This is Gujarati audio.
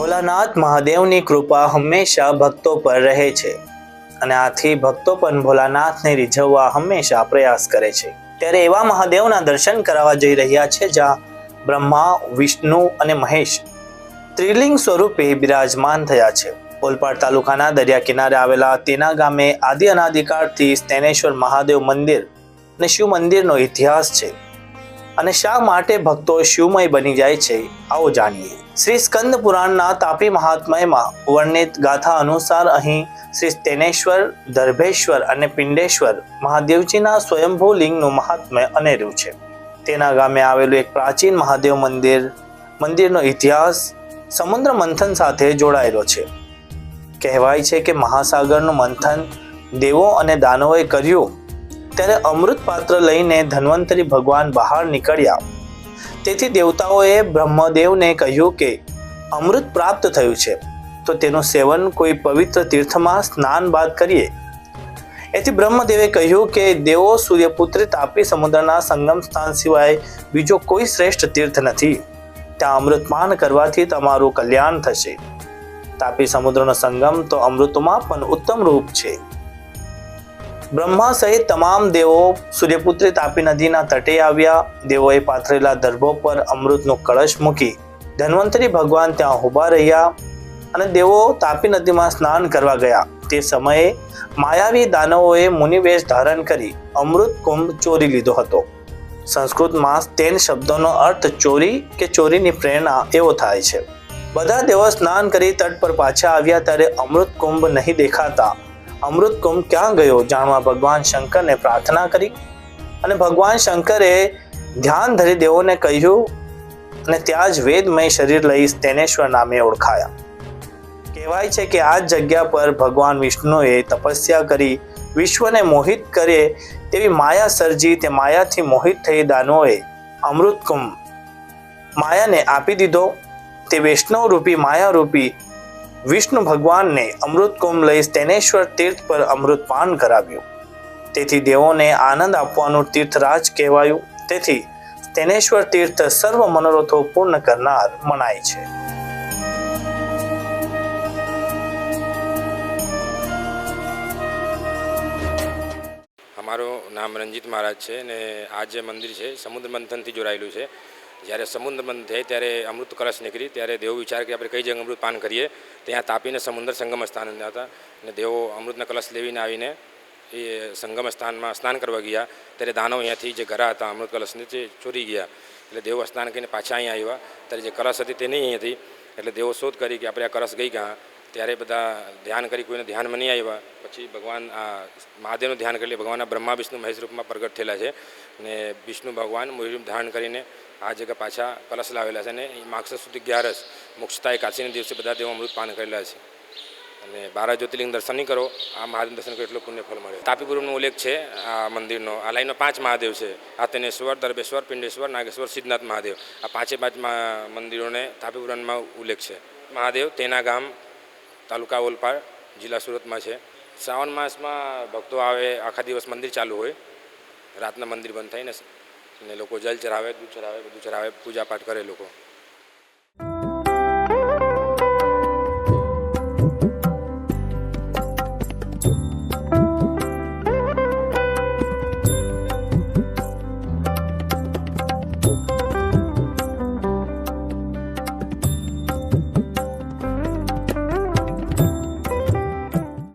ભોલાનાથ મહાદેવની કૃપા હંમેશા ભક્તો પર રહે છે અને આથી ભક્તો પણ ભોલાનાથને રીઝવવા હંમેશા પ્રયાસ કરે છે. ત્યારે એવા મહાદેવના દર્શન કરાવવા જઈ રહ્યા છે જ્યાં બ્રહ્મા, વિષ્ણુ અને મહેશ ત્રિલિંગ સ્વરૂપે બિરાજમાન થયા છે. ઓલપાડ તાલુકાના દરિયા કિનારે આવેલા તેના ગામે આદિ અનાદિકાળથી સ્તેનેશ્વર મહાદેવ મંદિર અને શિવ મંદિરનો ઇતિહાસ છે અને શા માટે ભક્તો શિવમય બની જાય છે, આવો જાણીએ. શ્રી સ્કંદ પુરાણના તાપી મહાત્મયમાં વર્ણિત ગાથા અનુસાર અહીં શ્રી સ્તેનેશ્વર, દર્ભેશ્વર અને પિંડેશ્વર મહાદેવજીના સ્વયંભૂ લિંગનું મહાત્મય અનેરું છે. તેના ગામે આવેલું એક પ્રાચીન મહાદેવ મંદિર, મંદિરનો ઇતિહાસ સમુદ્ર મંથન સાથે જોડાયેલો છે. કહેવાય છે કે મહાસાગરનું મંથન દેવો અને દાનવોએ કર્યું. ત્યારે અમૃત પાત્ર લઈને ધન્વંતરી ભગવાન બહાર નીકળ્યા. તેથી દેવતાઓએ બ્રહ્મદેવને કહ્યું કે, અમૃત પ્રાપ્ત થયું છે, તો તેનું સેવન કોઈ પવિત્ર તીર્થમાં સ્નાન બાદ કરીએ. એથી બ્રહ્મદેવે કહ્યું કે, દેવો સૂર્યપુત્રી તાપી સમુદ્રના સંગમ સ્થાન સિવાય બીજો કોઈ શ્રેષ્ઠ તીર્થ નથી. ત્યાં અમૃતપાન કરવાથી તમારું કલ્યાણ થશે. તાપી સમુદ્રનો સંગમ તો અમૃતમાં પણ ઉત્તમ રૂપ છે. બ્રહ્મા સહિત તમામ દેવો સૂર્યપુત્રી તાપી નદીના તટે આવ્યા. દેવોએ પાથરેલા દર્ભો પર અમૃતનો કળશ મૂકી ધન્વંતરી ભગવાન ત્યાં ઊભા રહ્યા અને દેવો તાપી નદીમાં સ્નાન કરવા ગયા. તે સમયે માયાવી દાનવોએ મુનિવેશ ધારણ કરી અમૃત કુંભ ચોરી લીધો હતો. સંસ્કૃતમાં તેન શબ્દોનો અર્થ ચોરી કે ચોરીની પ્રેરણા એવો થાય છે. બધા દેવો સ્નાન કરી તટ પર પાછા આવ્યા ત્યારે અમૃત કુંભ નહીં દેખાતા. અમૃત કુંભ ક્યાં ગયો? જાણવા ભગવાન શંકરને પ્રાર્થના કરી અને ભગવાન શંકરે ધ્યાન ધરી દેવોને કહ્યું અને ત્યાં જ વેદમય શરીર લઈ સ્તેનેશ્વર નામે ઓળખાયા. કહેવાય છે કે આ જગ્યા પર ભગવાન વિષ્ણુએ તપસ્યા કરી, વિશ્વને મોહિત કરે તેવી માયા સર્જી તે માયાથી મોહિત થઈ દાનોએ અમૃત કુંભ માયાને આપી દીધો. તે વૈષ્ણવ રૂપી માયા રૂપી વિષ્ણુ ભગવાનને અમૃત કુંભ લઈ સ્તેનેશ્વર તીર્થ પર અમૃત પાન કરાવ્યું. તેથી દેવોને આનંદ આપવાનું તીર્થરાજ કહેવાયું. તેથી સ્તેનેશ્વર તીર્થ સર્વ મનોરથો પૂર્ણ કરનાર મનાય છે. અમારું નામ રંજીત મહારાજ છે ને આ જે મંદિર છે, સમુદ્ર મંથનથી જોડાયેલું છે. જ્યારે સમુદ્ર બંધ થાય ત્યારે અમૃત કળશ નીકળી, ત્યારે દેવો વિચાર કે આપણે કઈ જગ્યાએ અમૃત પાન કરીએ. ત્યાં તાપીને સમુદ્ર સંગમ સ્થાન હતા અને દેવો અમૃતના કલશ લેવીને આવીને એ સંગમ સ્થાનમાં સ્નાન કરવા ગયા. ત્યારે દાનવ અહીંયાથી જે ઘરા હતા, અમૃત કલશને તે ચોરી ગયા. એટલે દેવો સ્નાન કરીને પાછા અહીંયા આવ્યા. ત્યારે જે કલશ હતી તે નહીં અહીં હતી. એટલે દેવો શોધ કરી કે આપણે આ કલશ ગઈ ક્યાં? ત્યારે બધા ધ્યાન કરી કોઈને ધ્યાનમાં નહીં આવ્યા. પછી ભગવાન આ મહાદેવનું ધ્યાન કરી લે. ભગવાનના બ્રહ્મા, વિષ્ણુ, મહેશ રૂપમાં પ્રગટ થયેલા છે. અને વિષ્ણુ ભગવાન મોહિરૂપ ધારણ કરીને આ જગ્યા પાછા કલશ લાવેલા છે અને માગસર સુધી ગ્યારસ મોક્ષતા કાશીના દિવસે બધા દેવો અમૃત પાન કરેલા છે. અને બારા જ્યોતિર્લિંગ દર્શન કરો, આ મહાદેવ દર્શન કરો એટલું પુણ્ય ફળ મળે. તાપીપુરમનો ઉલ્લેખ છે આ મંદિરનો. આ લાઈનનો પાંચ મહાદેવ છે. આતનેશ્વર દરબેશ્વર, પિંડેશ્વર, નાગેશ્વર, સિદ્ધનાથ મહાદેવ. આ પાંચે પાંચ મંદિરોને તાપીપુરાણમાં ઉલ્લેખ છે. મહાદેવ તેના ગામ તાલુકા ઓલપાડ જિલ્લા સુરતમાં છે. શ્રાવણ માસમાં ભક્તો આવે, આખા દિવસ મંદિર ચાલુ હોય. રાતના મંદિર બંધ થાય અને લોકો જલ ચરાવે દૂધ ચરાવે બધું ચરાવે પૂજાપાઠ કરે લોકો